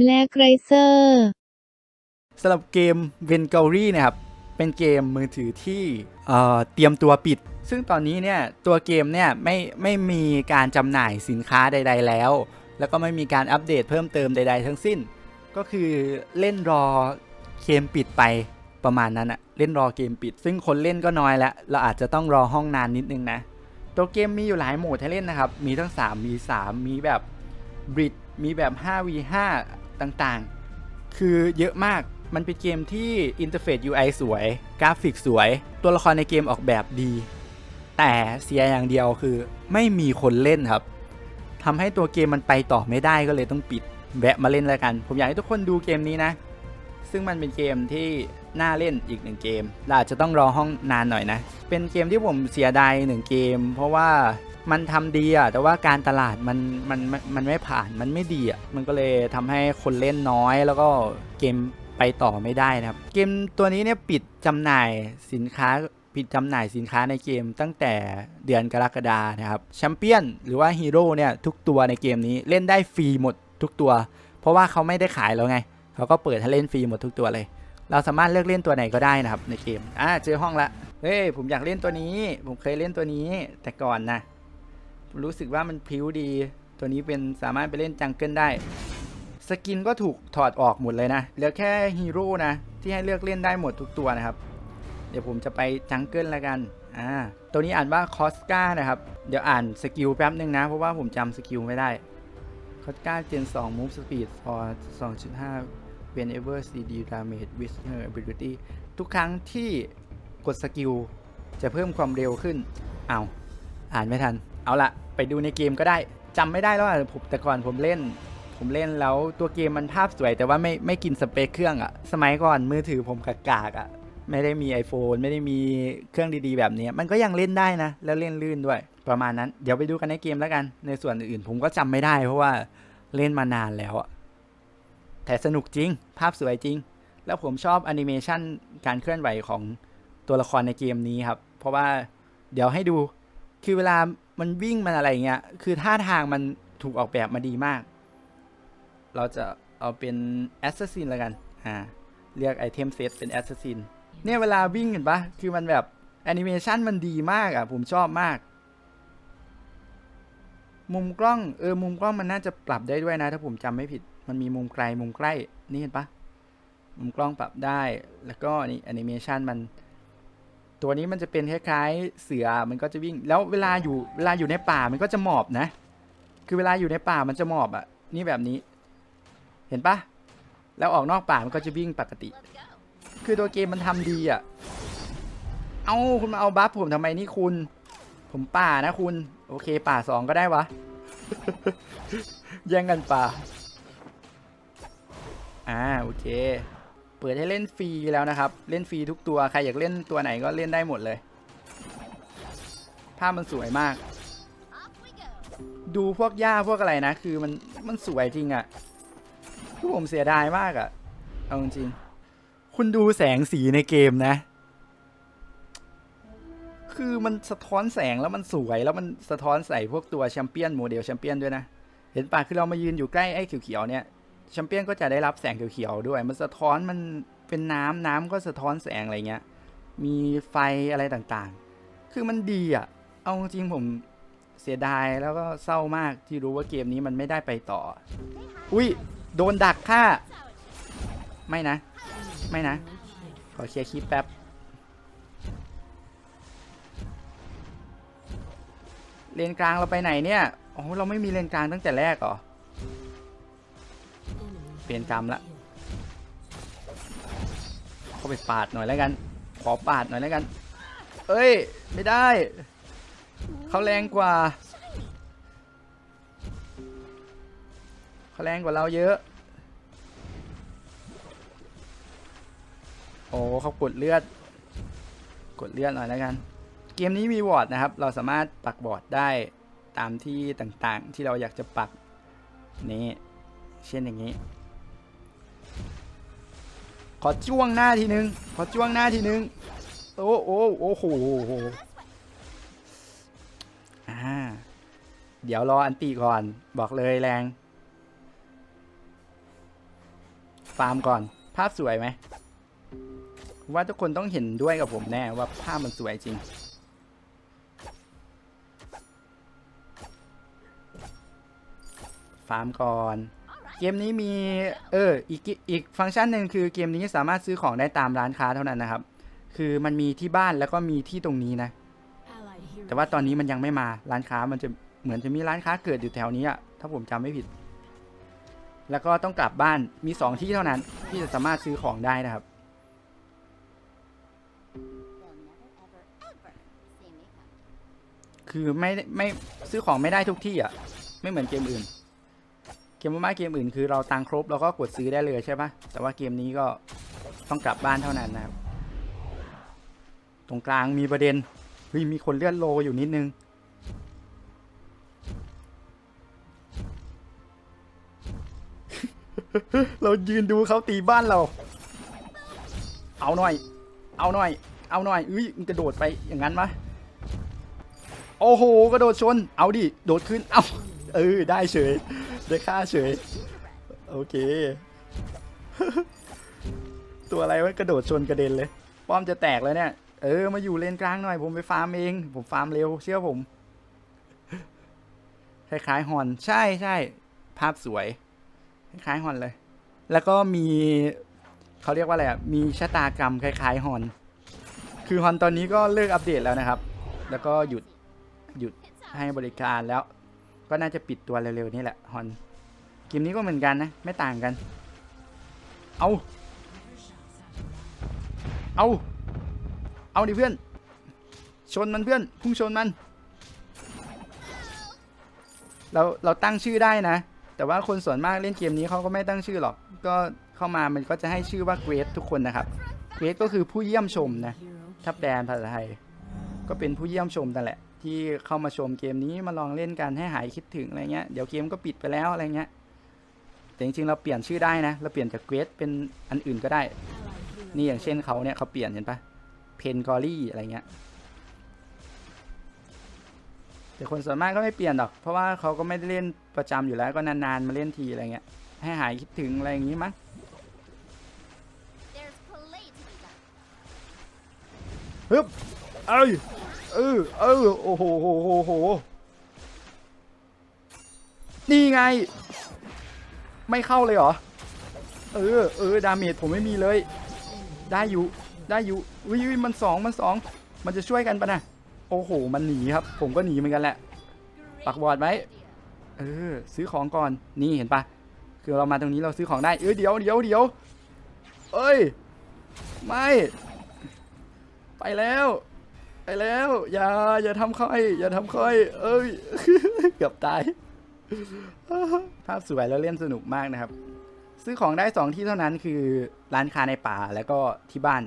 Black Riser สำหรับเกม v e n g a r y นะครับ เป็นเกมมือถือที่เอ่อเตรียมตัวปิด ซึ่งตอนนี้เนี่ย ตัวเกมเนี่ย ไม่ไม่มีการจำหน่ายสินค้าใด ๆ แล้ว แล้วก็ไม่มีการอัปเดตเพิ่มเติมใด ๆ ทั้งสิ้น ก็คือเล่นรอเกมปิดไปประมาณนั้นอะเล่นรอเกมปิด ซึ่งคนเล่นก็น้อยแล้ว เราอาจจะต้องรอห้องนานนิดนึงนะ ตัวเกมมีอยู่หลายโหมดให้เล่นนะครับ มีทั้ง 3 มี 3 มีแบบบริดมีแบบ 5v5 ต่างๆ คือเยอะมากมันเป็นเกมที่อินเทอร์เฟซ UI สวย กราฟิกสวย ตัวละครในเกมออกแบบดี แต่เสียอย่างเดียวคือไม่มีคนเล่นครับทำให้ตัวเกมมันไปต่อไม่ได้ก็เลยต้องปิดแวะมาเล่นแล้วกัน ผมอยากให้ทุกคนดูเกมนี้นะ ซึ่งมันเป็นเกมที่น่าเล่นอีกหนึ่งเกมเราอาจจะต้องรอห้องนานหน่อยนะ เป็นเกมที่ผมเสียดายหนึ่งเกม เพราะว่า มันทำดีอะแต่ว่าการตลาดมันมันมันไม่ผ่านมันไม่ดีอะมันก็เลยทำให้คนเล่นน้อยแล้วก็เกมไปต่อไม่ได้นะครับ เกมตัวนี้เนี่ยปิดจำหน่ายสินค้าปิดจำหน่ายสินค้าในเกมตั้งแต่เดือนกรกฎานะครับแชมเปี้ยนหรือว่าฮีโร่เนี่ยทุกตัวในเกมนี้เล่นได้ฟรีหมดทุกตัว เพราะว่าเขาไม่ได้ขายแล้วไง เขาก็เปิดให้เล่นฟรีหมดทุกตัวเลย เราสามารถเลือกเล่นตัวไหนก็ได้นะครับในเกมอ่าเจอห้องละเฮ้ยผมอยากเล่นตัวนี้ ผมเคยเล่นตัวนี้แต่ก่อนนะ รู้สึกว่ามันพิ้วดี ตัวนี้เป็นสามารถไปเล่นจังเกิลได้ สกินก็ถูกถอดออกหมดเลยนะ เหลือแค่ฮีโร่นะ ที่ให้เลือกเล่นได้หมดทุกตัวนะครับ เดี๋ยวผมจะไปจังเกิลละกัน อ่า ตัวนี้อ่านว่าคอสกานะครับ เดี๋ยวอ่านสกิลแป๊บนึงนะ เพราะว่าผมจำสกิลไม่ได้คอสกาเจน2 move speed for 2.5 whenever CD damage with her ability ทุกครั้งที่กดสกิลจะเพิ่มความเร็วขึ้น เอา อ่านไม่ทัน เอาละไปดูในเกมก็ได้จำไม่ได้แล้วอะผมแต่ก่อนผมเล่น ผมเล่นแล้วตัวเกมมันภาพสวย แต่ว่าไม่ไม่กินสเปคเครื่องอะสมัยก่อนมือถือผมกากๆอะไม่ได้มี iPhone ไม่ได้มีเครื่องดีๆ แบบนี้ มันก็ยังเล่นได้นะ แล้วเล่นลื่นด้วย ประมาณนั้น เดี๋ยวไปดูกันในเกมแล้วกัน ในส่วนอื่นผมก็จำไม่ได้ เพราะว่าเล่นมานานแล้วอะแต่สนุกจริง ภาพสวยจริง แล้วผมชอบแอนิเมชันการเคลื่อนไหวของตัวละครในเกมนี้ครับ เพราะว่าเดี๋ยวให้ดู คือเวลา มันวิ่งมันอะไรเงี้ย คือท่าทางมันถูกออกแบบมาดีมาก เราจะเอาเป็นแอสซัสซินแล้วกัน อ่า เรียกไอเทมเซตเป็นแอสซัสซิน เนี่ยเวลาวิ่งเห็นปะคือมันแบบแอนิเมชันมันดีมากอะ ผมชอบมาก มุมกล้อง เออ มุมกล้องมันน่าจะปรับได้ด้วยนะ ถ้าผมจำไม่ผิด มันมีมุมไกล มุมใกล้ นี่เห็นปะมุมกล้องปรับได้ แล้วก็นี่แอนิเมชันมัน ตัวนี้มันจะเป็นคล้ายๆเสือมันก็จะวิ่ง แล้วเวลาอยู่เวลาอยู่ในป่ามันก็จะหมอบนะ คือเวลาอยู่ในป่ามันจะหมอบอะ่ะ นี่แบบนี้ เห็นปะแล้วออกนอกป่ามันก็จะวิ่งปกติ คือตัวเกมมันทำดีอะ่ะ เอาคุณมาเอาบัฟผมทำไมนี่คุณ ผมป่านะคุณ โอเค ป่าสองก็ได้วะ แย่งกันป่า อ่าโอเค เปิดให้เล่นฟรีแล้วนะครับ เล่นฟรีทุกตัว ใครอยากเล่นตัวไหนก็เล่นได้หมดเลย ภาพมันสวยมาก ดูพวกหญ้าพวกอะไรนะ คือมันมันสวยจริงอะ่ะคือผมเสียดายมากอะ่ะ เอาจริง คุณดูแสงสีในเกมนะ คือมันสะท้อนแสงแล้วมันสวยแล้วมันสะท้อนใส่พวกตัวแชมเปี้ยนโมเดลแชมเปี้ยนด้วยนะ เห็นปะคือเรามายืนอยู่ใกล้ไอ้เขียวๆเนี่ย แชมเปี้ยนก็จะได้รับแสงเขียวๆด้วย มันสะท้อนมันเป็นน้ำน้ำก็สะท้อนแสงอะไรเงี้ย มีไฟอะไรต่างๆ คือมันดีอะ เอาจริงๆผมเสียดายแล้วก็เศร้ามากที่รู้ว่าเกมนี้มันไม่ได้ไปต่อ อุ้ยโดนดักฆ่าไม่นะ ไม่นะ ขอเคลียร์คลิปแป๊บ เลนกลางเราไปไหนเนี่ย โอ๋อเราไม่มีเลนกลางตั้งแต่แรกเหรอ เปลี่ยนกรรมละเข้าไปปาดหน่อยแล้วกัน ขอปาดหน่อยแล้วกัน เอ้ย ไม่ได้ เขาแรงกว่าเขาแรงกว่าเราเยอะ โอ้เขากดเลือด กดเลือดหน่อยแล้วกัน เกมนี้มีวอร์ดนะครับ เราสามารถปักบอร์ดได้ตามที่ต่างๆ ที่เราอยากจะปัก นี่ เช่นอย่างนี้ ขอจ้วงหน้าทีนึง ขอจ้วงหน้าทีนึง โอ้โอ้โอ้โหอ่า เดี๋ยวรออันตีก่อน บอกเลยแรง ฟาร์มก่อน ภาพสวยไหม ว่าทุกคนต้องเห็นด้วยกับผมแน่ว่าภาพมันสวยจริงฟาร์มก่อน เกมนี้มีเอออีกอีกฟังก์ชันหนึ่งคือเกมนี้สามารถซื้อของได้ตามร้านค้าเท่านั้นนะครับ คือมันมีที่บ้านแล้วก็มีที่ตรงนี้นะ แต่ว่าตอนนี้มันยังไม่มาร้านค้ามันจะเหมือนจะมีร้านค้าเกิดอยู่แถวนี้อะถ้าผมจำไม่ผิด แล้วก็ต้องกลับบ้านมีสองที่เท่านั้น ที่จะสามารถซื้อของได้นะครับคือไม่ได้ไม่ซื้อของไม่ได้ทุกที่อะ ไม่เหมือนเกมอื่น เกมมาเกมอื่นคือเราตังครบเราก็กดซื้อได้เลยใช่ปะแต่ว่าเกมนี้ก็ต้องกลับบ้านเท่านั้นนะครับ ตรงกลางมีประเด็นเฮ้ยมีคนเลื่อนโลอยู่นิดนึง เรายืนดูเขาตีบ้านเรา เอาหน่อย เอาหน่อย เอาหน่อยอุ้ยมันกระโดดไปอย่างนั้นมะโอ้โหกระโดดชน เอาดิ โดดขึ้น เอาเออได้เฉย ได้ค่าเฉย โอเค ตัวอะไรวะกระโดดชนกระเด็นเลย ป้อมจะแตกแล้วเนี่ย เออ มาอยู่เลนกลางหน่อย ผมไปฟาร์มเอง ผมฟาร์มเร็ว เชื่อผม คล้ายๆฮอน ใช่ใช่ ภาพสวย คล้ายๆฮอนเลย แล้วก็มี เขาเรียกว่าอะไรอะ มีชะตากรรมคล้ายๆฮอน คือฮอนตอนนี้ก็เลิกอัปเดตแล้วนะครับ แล้วก็หยุดหยุดให้บริการแล้ว ก็น่าจะปิดตัวเร็วๆนี่แหละฮอนเกมนี้ก็เหมือนกันนะ ไม่ต่างกัน เอาเอาเอาดิเพื่อน ชนมันเพื่อน พุ่งชนมัน เราเราตั้งชื่อได้นะ แต่ว่าคนส่วนมากเล่นเกมนี้เขาก็ไม่ตั้งชื่อหรอก ก็เข้ามามันก็จะให้ชื่อว่าเกรดทุกคนนะครับ เกรดก็คือผู้เยี่ยมชมนะถ้าแปลภาษาไทย ก็เป็นผู้เยี่ยมชมนั่นแหละ ที่เข้ามาชมเกมนี้มาลองเล่นกันให้หายคิดถึงอะไรเงี้ยเดี๋ยวเกมก็ปิดไปแล้วอะไรเงี้ยแต่จริงๆเราเปลี่ยนชื่อได้นะเราเปลี่ยนจากเกรดเป็นอันอื่นก็ได้ นี่อย่างเช่นเขาเนี่ยเขาเปลี่ยนเห็นปะเพนกอรี่อะไรเงี้ยแต่คนส่วนมากก็ไม่เปลี่ยนหรอก เพราะว่าเขาก็ไม่ได้เล่นประจำอยู่แล้วก็นานๆมาเล่นทีอะไรเงี้ยให้หายคิดถึงอะไรอย่างงี้มั้ง There's play to be done. ฮึบเอ้ย เออเออโอ้โหโหโหโหนี่ไง ไม่เข้าเลยเหรอ เออเออดาเมจผมไม่มีเลย ได้อยู่ได้อยู่อุ้ยอุ้ยมันสองมันสองมันจะช่วยกันปะนะโอ้โห มันหนีครับ ผมก็หนีเหมือนกันแหละ ปักบอดไว้ เออ ซื้อของก่อน นี่เห็นปะ คือเรามาตรงนี้เราซื้อของได้ เออเดี๋ยวเดี๋ยวเดี๋ยว เอ้ย ไม่ ไปแล้ว ไปแล้ว อย่า อย่าทำค่อย อย่าทำค่อย เอ้ย เกือบตาย ภาพสวยแล้วเล่นสนุกมากนะครับ ซื้อของได้สองที่เท่านั้นคือร้านค้าในป่าแล้วก็ที่บ้าน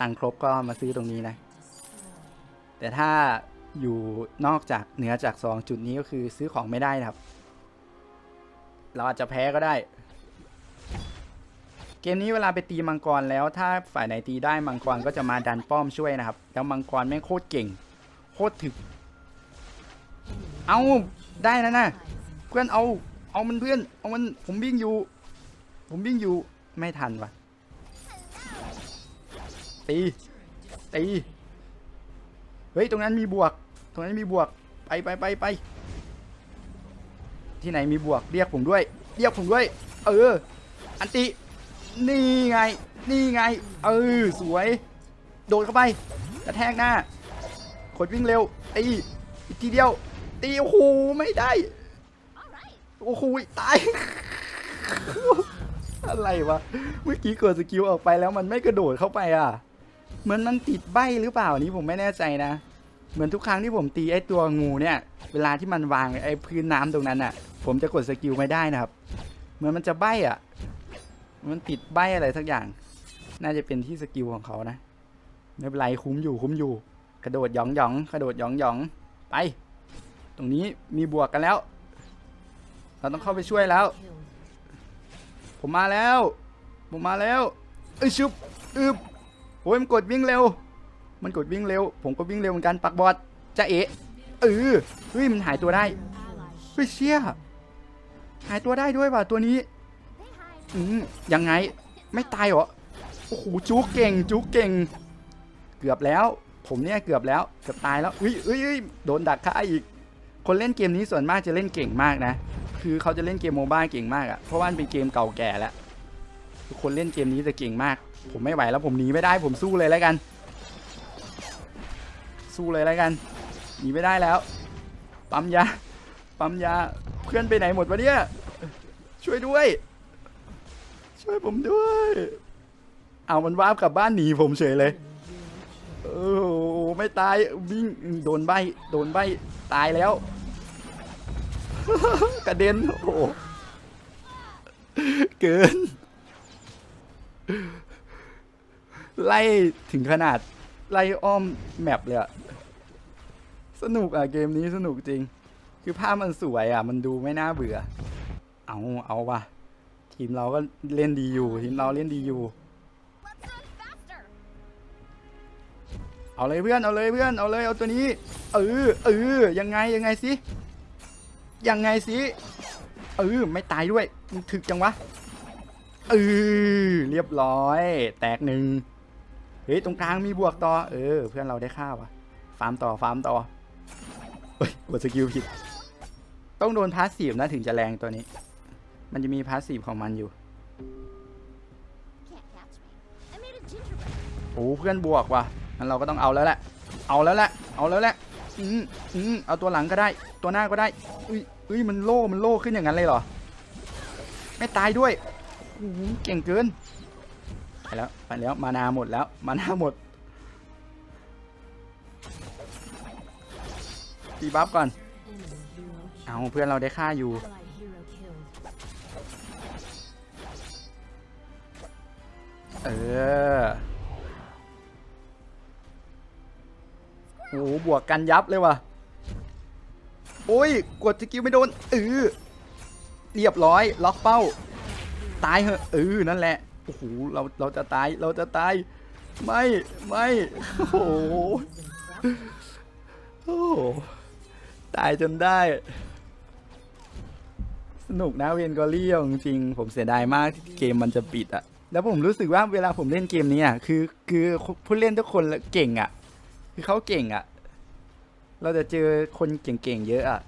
ตังครบก็มาซื้อตรงนี้นะ แต่ถ้าอยู่นอกจากเหนือจากสองจุดนี้ก็คือซื้อของไม่ได้นะครับ เราอาจจะแพ้ก็ได้ เกมนี้เวลาไปตีมังกรแล้วถ้าฝ่ายไหนตีได้มังกรก็จะมาดันป้อมช่วยนะครับ แล้วมังกรแม่งโคตรเก่ง โคตรถึก เอาได้นะนะเพื่อนเอา เอามันเพื่อน เอามันผมวิ่งอยู่ ผมวิ่งอยู่ไม่ทันวะตีตีเฮ้ยตรงนั้นมีบวก ตรงนั้นมีบวกไปไปไปไปที่ไหนมีบวกเรียกผมด้วย เรียกผมด้วย เออ อันติ นี่ไง นี่ไง เออ สวย โดดเข้าไป กระแทกหน้ากดวิ่งเร็ว ตี อีกทีเดียว ตี โอ้โห ไม่ได้ โอ้โห ตาย อะไรวะ เมื่อกี้กดสกิลออกไปแล้วมันไม่กระโดดเข้าไปอะ เหมือนมันติดใบหรือเปล่านี่ผมไม่แน่ใจนะ เหมือนทุกครั้งที่ผมตีไอ้ตัวงูเนี่ย เวลาที่มันวางไอ้พื้นน้ำตรงนั้นอะ ผมจะกดสกิลไม่ได้นะครับ เหมือนมันจะใบอะ มันติดใบอะไรสักอย่าง น่าจะเป็นที่สกิลของเขานะไม่เป็นไรคุ้มอยู่คุ้มอยู่ กระโดดหยองหยองกระโดดหยองหยองไป ตรงนี้มีบวกกันแล้ว เราต้องเข้าไปช่วยแล้ว ผมมาแล้ว ผมมาแล้วเอ้ยชุบอึบโอ้ยมันกดวิ่งเร็ว มันกดวิ่งเร็ว ผมก็วิ่งเร็วเหมือนกันปักบอดจะเอะเออเฮ้ยมันหายตัวได้เฮ้ยเชี่ยหายตัวได้ด้วยว่ะตัวนี้ อืมยังไงไม่ตายเหรอโอ้โหจุกเก่งจุกเก่ง เกือบแล้ว ผมเนี่ยเกือบแล้วเกือบตายแล้วอุ้ยอุ้ยโดนดักฆ่าอีก คนเล่นเกมนี้ส่วนมากจะเล่นเก่งมากนะ คือเขาจะเล่นเกมโมบ้าเก่งมากอะเพราะว่ามันเป็นเกมเก่าแก่แล้วคนเล่นเกมนี้จะเก่งมาก ผมไม่ไหวแล้วผมหนีไม่ได้ผมสู้เลยแล้วกัน สู้เลยแล้วกันหนีไม่ได้แล้ว ปั๊มยาปั๊มยาเพื่อนไปไหนหมดวะเนี่ยช่วยด้วย ช่วยผมด้วย เอามันวาบกลับบ้านหนีผมเฉยเลยโอ้โหไม่ตายวิ่งโดนใบโดนใบตายแล้ว กระเด็นโอ้โหเกิน ไล่ถึงขนาด ไล่อ้อมแมปเลยอะสนุกอะเกมนี้สนุกจริง คือภาพมันสวยอะมันดูไม่น่าเบื่อ เอาเอาว่ะ ทีมเราก็เล่นดีอยู่ ทีมเราเล่นดีอยู่ เอาเลยเพื่อน เอาเลยเพื่อน เอาเลย เอาตัวนี้ เออ เออ ยังไง ยังไงสิ ยังไงสิ เออ ไม่ตายด้วย มึงถึกจังวะ เออ เรียบร้อย แตกหนึ่งเฮ้ย ตรงกลางมีบวกต่อ เออ เพื่อนเราได้ข้าวอะฟาร์มต่อ ฟาร์มต่อ เฮ้ยกดสกิลผิด ต้องโดนพาสซีฟนะถึงจะแรงตัวนี้ มันจะมีพาสซีฟของมันอยู่ Can't catch me. I made a gingerbread. โอ้เพื่อนบวกว่ะงั้นเราก็ต้องเอาแล้วแหละ เอาแล้วแหละ เอาแล้วแหละ อืมอืมเอาตัวหลังก็ได้ ตัวหน้าก็ได้ อุ้ยอุ้ยมันโล่ มันโล่ขึ้นอย่างนั้นเลยเหรอ ไม่ตายด้วยโอ้โหเก่งเกิน ไปแล้ว ไปแล้ว มานาหมดแล้ว มานาหมด ตีบัฟก่อน เอาเพื่อนเราได้ค่าอยู่ เออโอ้โหบวกกันยับเลยว่ะโอ้ยกดสกิลไม่โดนเออเรียบร้อย ล็อกเป้า ตายเหอะเออนั่นแหละโอ้โหเราเราจะตายเราจะตาย ไม่ไม่โอ้โหโอ้โหตายจนได้ สนุกนะเวนกอรี่จริง ผมเสียดายมากที่เกมมันจะปิดอะ แล้วผมรู้สึกว่าเวลาผมเล่นเกมนี้อะคือ คือผู้เล่นทุกคนเก่งอะ คือเขาเก่งอะ เราจะเจอคนเก่งๆเยอะอะ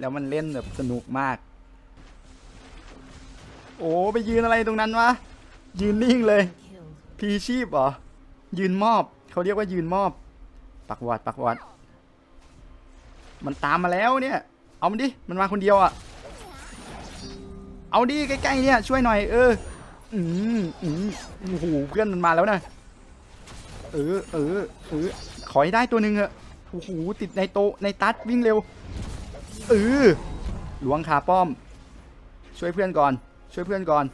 แล้วมันเล่นแบบสนุกมาก โอ้ไปยืนอะไรตรงนั้นวะ ยืนนิ่งเลย พีชีพเหรอ ยืนมอบ เขาเรียกว่ายืนมอบ ปักวัดปักวัดมันตามมาแล้วเนี่ย เอามันดิ มันมาคนเดียวอะ เอาดิใกล้ๆเนี่ยช่วยหน่อยเออ อืมอืมโอ้โหเพื่อนมันมาแล้วนะเออเออเออขอให้ได้ตัวหนึ่งอะโอ้โหติดในโตในตัดวิ่งเร็วเออหลวงคาป้อม ช่วยเพื่อนก่อน ช่วยเพื่อนก่อน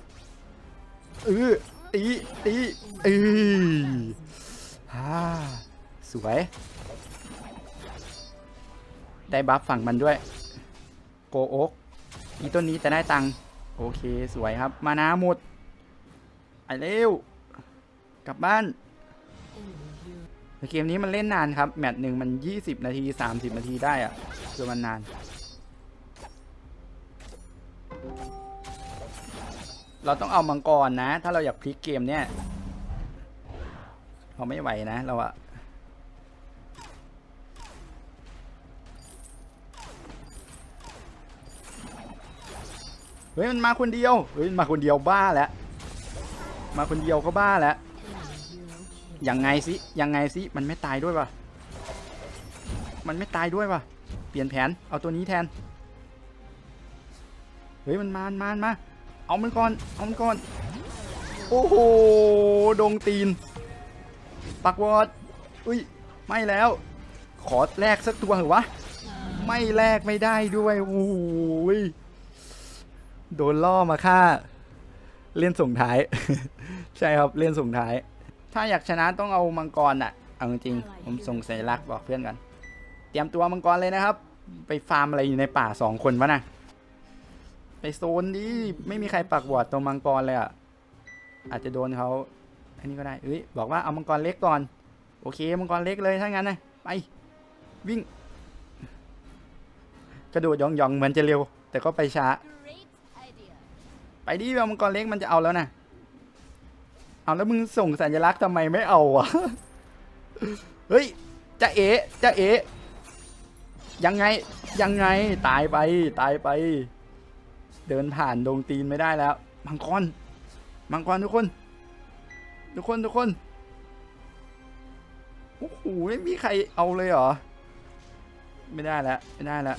เออตีตีเออฮ่าสวย ได้บัฟฝั่งมันด้วย โกโอ๊กอีต้นนี้แต่ได้ตังค์โอเคสวยครับ มานาหมด ไปเร็ว กลับบ้านเกมนี้มันเล่นนานครับ แมตช์หนึ่งมัน 20 นาที 30 นาทีได้อะคือมันนาน เราต้องเอามังกรนะ ถ้าเราอยากพลิกเกมเนี่ยเราไม่ไหวนะเราอะเฮ้ยมันมาคนเดียว เฮ้ยมันมาคนเดียวบ้าแล้ว มาคนเดียวก็บ้าแล้วยังไงสิยังไงสิมันไม่ตายด้วยวะมันไม่ตายด้วยวะเปลี่ยนแผนเอาตัวนี้แทนเฮ้ยมันมามันมามันมาเอามันก่อนเอามันก่อนโอ้โหดงตีนปักวอดอุ้ยไม่แล้ว ขอแลกสักตัวเหรอวะไม่แลกไม่ได้ด้วยโอ้โหยโดนล่อมาฆ่า เล่นส่งท้าย ใช่ครับเล่นส่งท้าย ถ้าอยากชนะต้องเอามังกรอะ เอาจริงๆผมส่งสัญลักษณ์บอกเพื่อนกัน เตรียมตัวมังกรเลยนะครับ ไปฟาร์มอะไรอยู่ในป่าสองคนวะนะไปโซนดิไม่มีใครปักวอดตรงมังกรเลยอะอาจจะโดนเขาอันนี้ก็ได้เอ้ยบอกว่าเอามังกรเล็กก่อน โอเคมังกรเล็กเลยถ้างั้นนะไปวิ่ง กระโดดยองๆเหมือนจะเร็ว แต่ก็ไปช้า Great idea. ไปดิเอามังกรเล็กมันจะเอาแล้วนะเอาแล้วมึงส่งสัญลักษณ์ทำไมไม่เอาวะเฮ้ยจะเอ๋จะเอ๋ยังไงยังไงตายไปตายไป เดินผ่านดงตีนไม่ได้แล้วมังกรมังกรทุกคน ทุกคนทุกคนโอ้โหไม่มีใครเอาเลยเหรอ ไม่ได้แล้วไม่ได้แล้ว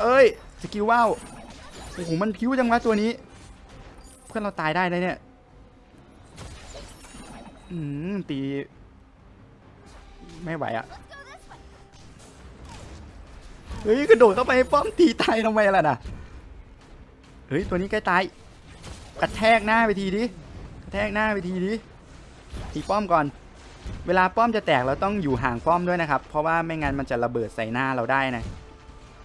เอ้ยสกิลว่าว โอ้โหมันพิ้วจังวะตัวนี้ เพื่อนเราตายได้เลยเนี่ยอืมตี ไม่ไหวอะเฮ้ยกระโดดเข้าไปป้อมตีตายทำไมล่ะน่ะเฮ้ยตัวนี้ใกล้ตายกระแทกหน้าไปทีดิกระแทกหน้าไปทีดิตีป้อมก่อน เวลาป้อมจะแตกเราต้องอยู่ห่างป้อมด้วยนะครับ เพราะว่าไม่งั้นมันจะระเบิดใส่หน้าเราได้นะ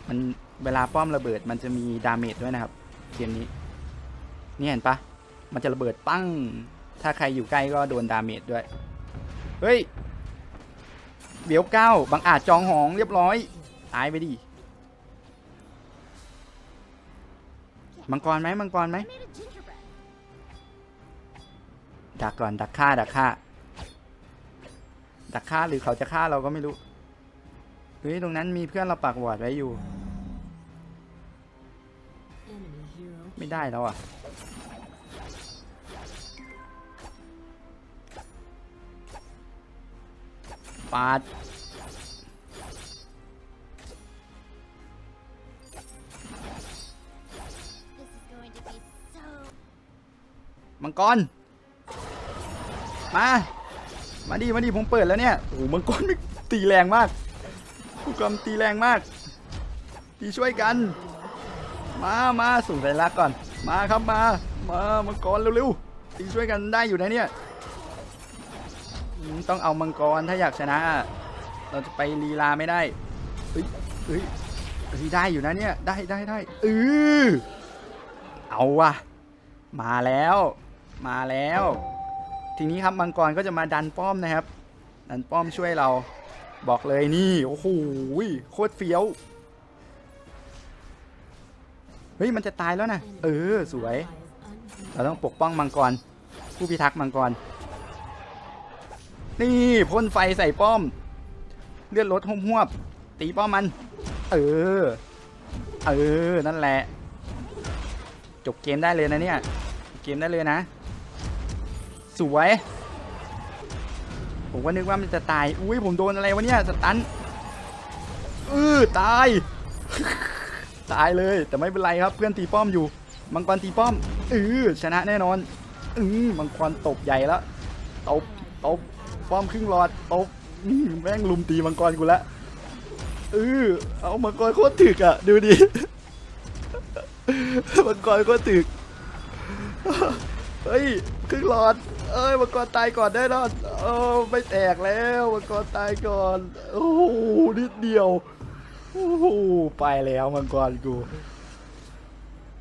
มัน เวลาป้อมระเบิดมันจะมีดาเมจด้วยนะครับเกมนี้ นี่เห็นปะมันจะระเบิดปั้ง ถ้าใครอยู่ใกล้ก็โดนดาเมจด้วย เฮ้ยเบียวเก้าบังอาจจองหองเรียบร้อย ตายไปดิ มังกรไหมมังกรไหม ดักก่อนดักฆ่าดักฆ่า ดักฆ่าหรือเขาจะฆ่าเราก็ไม่รู้ เฮ้ย ตรงนั้นมีเพื่อนเราปักวอดไว้อยู่ ไม่ได้แล้วอะ ปาด มังกร มา มาดิ มาดิ ผมเปิดแล้วเนี่ย โอ้โหมังกรมันตีแรงมากมังกรตีแรงมาก ตีช่วยกัน มามาส่งสัญลักษณ์ก่อน มาครับมา มามังกรเร็วๆตีช่วยกันได้อยู่นะเนี่ยต้องเอามังกรถ้าอยากชนะ เราจะไปลีลาไม่ได้เฮ้ยเฮ้ยได้อยู่นะเนี่ยได้ได้ได้เออเอาว่ะมาแล้ว มาแล้ว ทีนี้ครับมังกรก็จะมาดันป้อมนะครับ ดันป้อมช่วยเรา บอกเลยนี่โอ้โหโคตรเฟี้ยว ฮ้ยมันจะตายแล้วนะเออสวย เราต้องปกป้องมังกร ผู้พิทักษ์มังกร นี่พ่นไฟใส่ป้อม เลือดลดหวบๆตีป้อมมัน เออ เออ นั่นแหละ จบเกมได้เลยนะเนี่ย เกมได้เลยนะ สวย ผมก็นึกว่ามันจะตาย อุ้ยผมโดนอะไรวะเนี่ย สตันเออตาย ตายเลย แต่ไม่เป็นไรครับเพื่อนตีป้อมอยู่ มังกรตีป้อมเออชนะแน่นอนอือมังกรตบใหญ่แล้วตบตบป้อมครึ่งหลอดตบแม่งลุมตีมังกรกูละเออเอามังกรโคตรถึกอะ ดูดิมังกรโคตรถึกเฮ้ยครึ่งหลอด เอ้ยมังกรตายก่อนแน่นอนเออไม่แตกแล้วมังกรตายก่อน โอ้โหนิดเดียว โอ้โหไปแล้วมังกรกู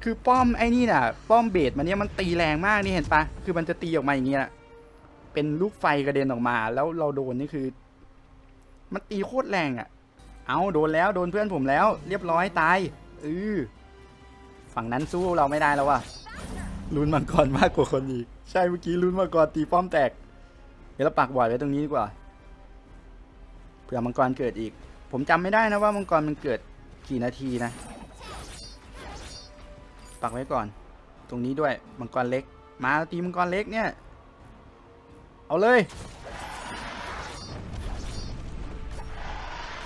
คือป้อมไอ้นี่น่ะ ป้อมเบสมันเนี่ยมันตีแรงมากนี่เห็นปะคือมันจะตีออกมาอย่างเงี้ยเป็นลูกไฟกระเด็นออกมา แล้วเราโดนนี่คือ มันตีโคตรแรงอะ่ะ เอาโดนแล้วโดนเพื่อนผมแล้ว เรียบร้อยตายเออฝั่งนั้นสู้เราไม่ได้แล้วว่ะลุ้นมังกรมากกว่าคนอีก ใช่เมื่อกี้ลุ้นมังกรตีป้อมแตก เดี๋ยวเราปักบอร์ดไว้ตรงนี้ดีกว่าเผื่อมังกรเกิดอีก ผมจำไม่ได้นะว่ามังกรมันเกิดกี่นาทีนะ ปักไว้ก่อน ตรงนี้ด้วยมังกรเล็ก มาตีมังกรเล็กเนี่ย เอาเลย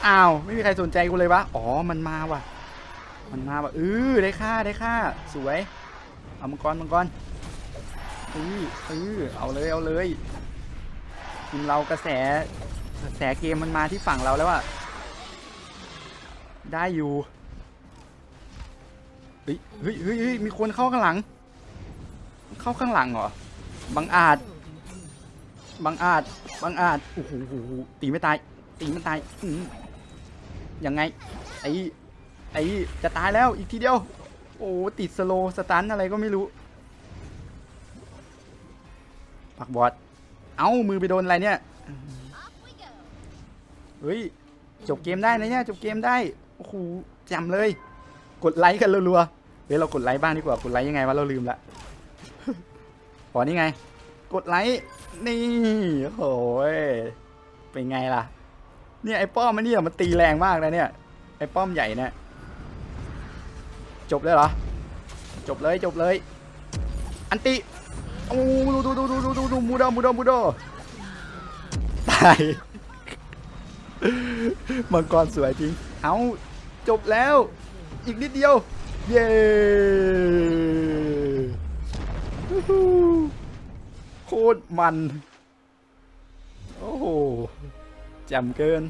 อ้าวไม่มีใครสนใจกูเลยวะ อ๋อ มันมาว่ะ มันมาว่ะเออได้ค่าได้ค่า สวย เอามังกรมังกรเออเออเอาเลยเอาเลยทีมเรากระแสกระแสเกมมันมาที่ฝั่งเราแล้วอะ ได้อยู่เฮ้ยเฮ้ยเฮ้ยมีคนเข้าข้างหลัง เข้าข้างหลังเหรอบังอาจบังอาจบังอาจโอ้โหตีไม่ตายตีไม่ตายอยังไงไอ้ไอ้จะตายแล้วอีกทีเดียว โอ้ติดสโลว์สตันอะไรก็ไม่รู้ปักบอดเอ้ามือไปโดนอะไรเนี่ยเฮ้ยจบเกมได้นะเนี่ยจบเกมได้ โอ้โหจำเลย กดไลค์กันรัวๆเฮ้ยเรากดไลค์บ้างดีกว่ากดไลค์ยังไงวะเราลืมละขอนี่ไง กดไลค์นี่โอ้ยเป็นไงล่ะ เนี่ยไอ้ป้อมมันเนี่ยมันตีแรงมากนะเนี่ยไอ้ป้อมใหญ่เนี่ยจบเลยเหรอ จบเลยจบเลย อันติโอ้ดูดูดูดูดูดูดูมูโดมูโดมูโดตายมังกรสวยจริง เอาจบแล้ว อีกนิดเดียว เย้โคตรมัน โอ้โหจำเกิน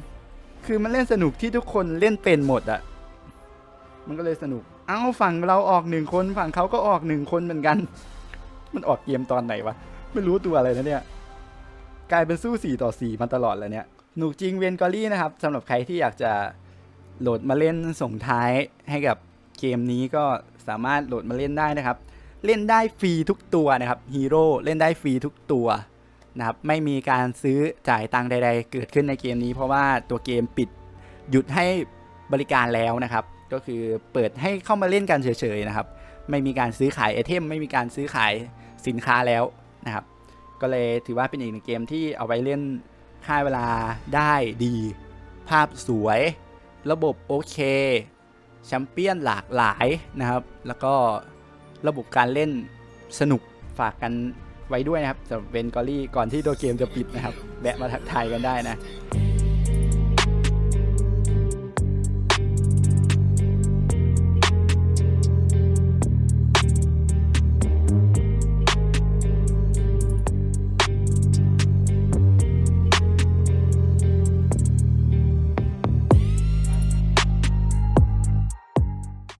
คือมันเล่นสนุกที่ทุกคนเล่นเป็นหมดอะมันก็เลยสนุก เอ้าฝั่งเราออกหนึ่งคน ฝั่งเขาก็ออกหนึ่งคนเหมือนกัน มันออกเกมตอนไหนวะ ไม่รู้ตัวอะไรนะเนี่ย กลายเป็นสู้ 4 ต่อ 4 มาตลอดแล้วเนี่ย หนุกจริงเวนกอรี่นะครับสำหรับใครที่อยากจะ โหลดมาเล่นส่งท้ายให้กับเกมนี้ก็สามารถโหลดมาเล่นได้นะครับ เล่นได้ฟรีทุกตัวนะครับฮีโร่เล่นได้ฟรีทุกตัวนะครับไม่มีการซื้อจ่ายตังใด ๆ เกิดขึ้นในเกมนี้ เพราะว่าตัวเกมปิดหยุดให้บริการแล้วนะครับ ก็คือเปิดให้เข้ามาเล่นกันเฉยๆนะครับ ไม่มีการซื้อขายไอเทมไม่มีการซื้อขายสินค้าแล้วนะครับ ก็เลยถือว่าเป็นอีกหนึ่งเกมที่เอาไว้เล่นค่าเวลาได้ดี ภาพสวย ระบบโอเคแชมเปี้ยนหลากหลายนะครับ แล้วก็ระบบการเล่นสนุกฝากกันไว้ด้วยนะครับสำหรับเวนกอรี่ก่อนที่ตัวเกมจะปิดนะครับแวะมาทักทายกันได้นะ